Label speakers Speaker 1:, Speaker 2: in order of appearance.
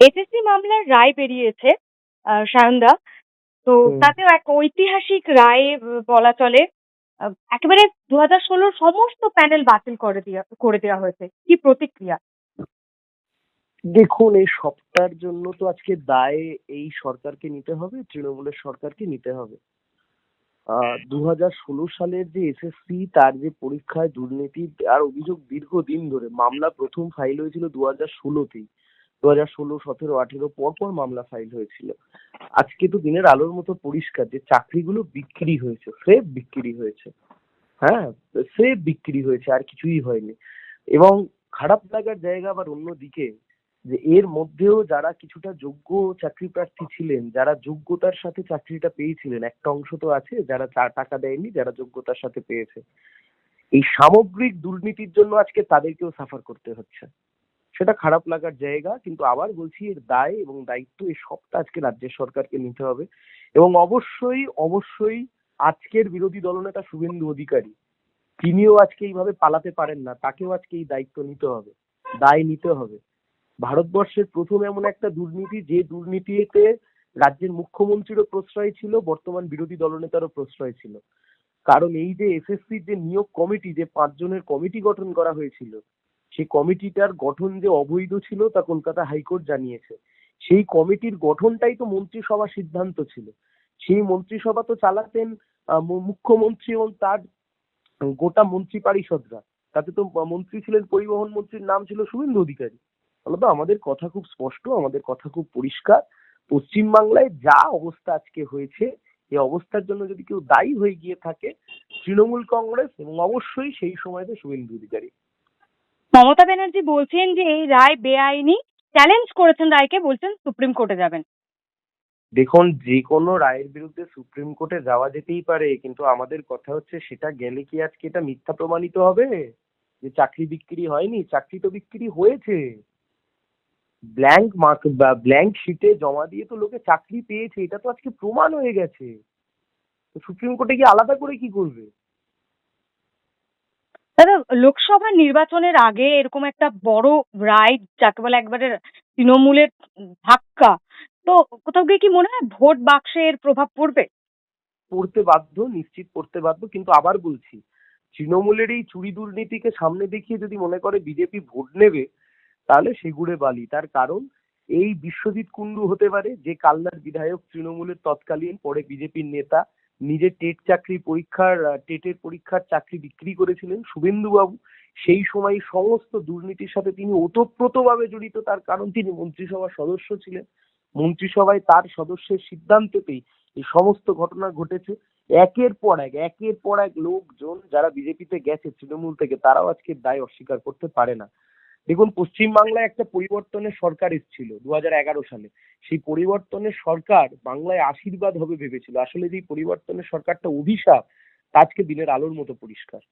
Speaker 1: SSC মামলার রায় বেরিয়েছে সায়নদা। তো। তাতেও এক ঐতিহাসিক রায় বলা চলে। একেবারে দু হাজার ষোলোর সমস্ত প্যানেল বাতিল করে দেওয়া করে দেওয়া হয়েছে। কি প্রতিক্রিয়া?
Speaker 2: দেখুন এই সবটার জন্য তো আজকে দায় এই সরকারকে নিতে হবে তৃণমূলের সরকারকে নিতে হবে। দু হাজার ষোলো সালের যে এসএসসি তার যে পরীক্ষায় দুর্নীতি আর অভিযোগ দীর্ঘদিন ধরে মামলা প্রথম ফাইল হয়েছিল দু হাজার ষোলোতেই। দু হাজার ষোলো, সতেরো, আঠেরো পর পর মামলা ফাইল হয়েছিল। আজকে তো দিনের আলোর মতো পরিষ্কার যে চাকরিগুলো বিক্রি হয়েছে স্রেফ বিক্রি হয়েছে। হ্যাঁ স্রেফ বিক্রি হয়েছে, আর কিছুই হয়নি। এবং খারাপ লাগার জায়গা আবার অন্যদিকে যে এর মধ্যেও যারা কিছুটা যোগ্য চাকরি প্রার্থী ছিলেন, যারা যোগ্যতার সাথে চাকরিটা পেয়েছিলেন, একটা অংশ তো আছে, যারা টাকা দেয়নি, যারা যোগ্যতার সাথে পেয়েছে। এই সামগ্রিক দুর্নীতির জন্য আজকে তাদেরকেও সাফার করতে হচ্ছে। সেটা খারাপ লাগার জায়গা, কিন্তু আবার বলছি এর দায় এবং দায়িত্ব এই সবটা আজকে রাজ্যের সরকারকে নিতে হবে। এবং অবশ্যই অবশ্যই আজকের বিরোধী দলনেতা শুভেন্দু অধিকারী, তিনিও আজকে এইভাবে পালাতে পারেন না, তাকেও আজকে এই দায়িত্ব নিতে হবে, দায় নিতে হবে। ভারতবর্ষের প্রথম এমন একটা দুর্নীতি, যে দুর্নীতিতে রাজ্যের মুখ্যমন্ত্রীরও প্রশ্রয় ছিল, বর্তমান বিরোধী দলনেতারও প্রশ্রয় ছিল। কারণ এই যে এসএসসির যে নিয়োগ কমিটি, যে পাঁচজনের কমিটি গঠন করা হয়েছিল সেই কমিটিটার গঠন যে অবৈধ ছিল তা কলকাতা হাইকোর্ট জানিয়েছে। সেই কমিটির গঠনটাই তো মন্ত্রিসভা সিদ্ধান্ত ছিল। সেই মন্ত্রিসভা তো চালাতেন মুখ্যমন্ত্রী এবং তার গোটা মন্ত্রী পারিষদরা। তাতে তো মন্ত্রী ছিলেন পরিবহন মন্ত্রীর নাম ছিল শুভেন্দু অধিকারী। ফলত আমাদের কথা খুব স্পষ্ট, আমাদের কথা খুব পরিষ্কার। পশ্চিমবাংলায় যা অবস্থা আজকে হয়েছে, এই অবস্থার জন্য যদি কেউ দায়ী হয়ে গিয়ে থাকে, তৃণমূল কংগ্রেস এবং অবশ্যই সেই সময়তে শুভেন্দু অধিকারী।
Speaker 1: মমতা ব্যানার্জি বলছেন যে এই রায় বেআইনি চ্যালেঞ্জ করেছেন রায়কে, বলছেন সুপ্রিম কোর্টে যাবেন।
Speaker 2: দেখুন যে কোনো রায়ের বিরুদ্ধে সুপ্রিম কোর্টে যাওয়া যেতেই পারে, কিন্তু আমাদের কথা হচ্ছে সেটা গেলে কি আজকে এটা মিথ্যা প্রমাণিত হবে? যে চাকরি বিক্রি হয়নি, চাকরি তো বিক্রি হয়েছে। ব্ল্যাঙ্ক মার্ক বা ব্ল্যাঙ্ক শিটে জমা দিয়ে তো লোকে চাকরি পেয়েছে, এটা তো আজকে প্রমাণ হয়ে গেছে। সুপ্রিম কোর্টে গিয়ে আলাদা করে কি করবে?
Speaker 1: দাদা, লোকসভা নির্বাচনের আগে এরকম একটা বড় রাইড যাকে বলে একবারে তৃণমূলের ধাক্কা, তো কোথাও গিয়ে কি মনে হয় ভোট বাক্সে এর প্রভাব পড়বে?
Speaker 2: পড়তে বাধ্য, নিশ্চিত পড়তে বাধ্য, কিন্তু আবার বলছি তৃণমূলের এই চুরি দুর্নীতিকে সামনে দেখিয়ে যদি মনে করে বিজেপি ভোট নেবে, তাহলে সেগুড়ে বালি। তার কারণ, এই বিশ্বজিৎ কুন্ডু হতে পারে, যে কালনার বিধায়ক তৃণমূলের তৎকালীন পরে বিজেপির নেতা নিজের টেট চাকরি পরীক্ষার টেটের পরীক্ষার চাকরি বিক্রি করেছিলেন শুভেন্দু বাবু সেই সময় সমস্ত দুর্নীতির সাথে তিনি ওতপ্রোতভাবে জড়িত। তার কারণ তিনি মন্ত্রিসভার সদস্য ছিলেন। মন্ত্রিসভায় তার সদস্যের সিদ্ধান্ততেই এই সমস্ত ঘটনা ঘটেছে। একের পর এক, একের পর এক লোকজন যারা বিজেপিতে গেছে, তৃণমূল থেকে, তারাও আজকে দায় অস্বীকার করতে পারে না। দেখুন, পশ্চিমবাংলায় একটা পরিবর্তনের সরকার এসেছিল দু এগারো সালে। সেই পরিবর্তনের সরকার বাংলায় আশীর্বাদ হবে ভেবেছিল। আসলে যে পরিবর্তনের সরকারটা অভিশাপ আজকে দিনের আলোর মতো পরিষ্কার।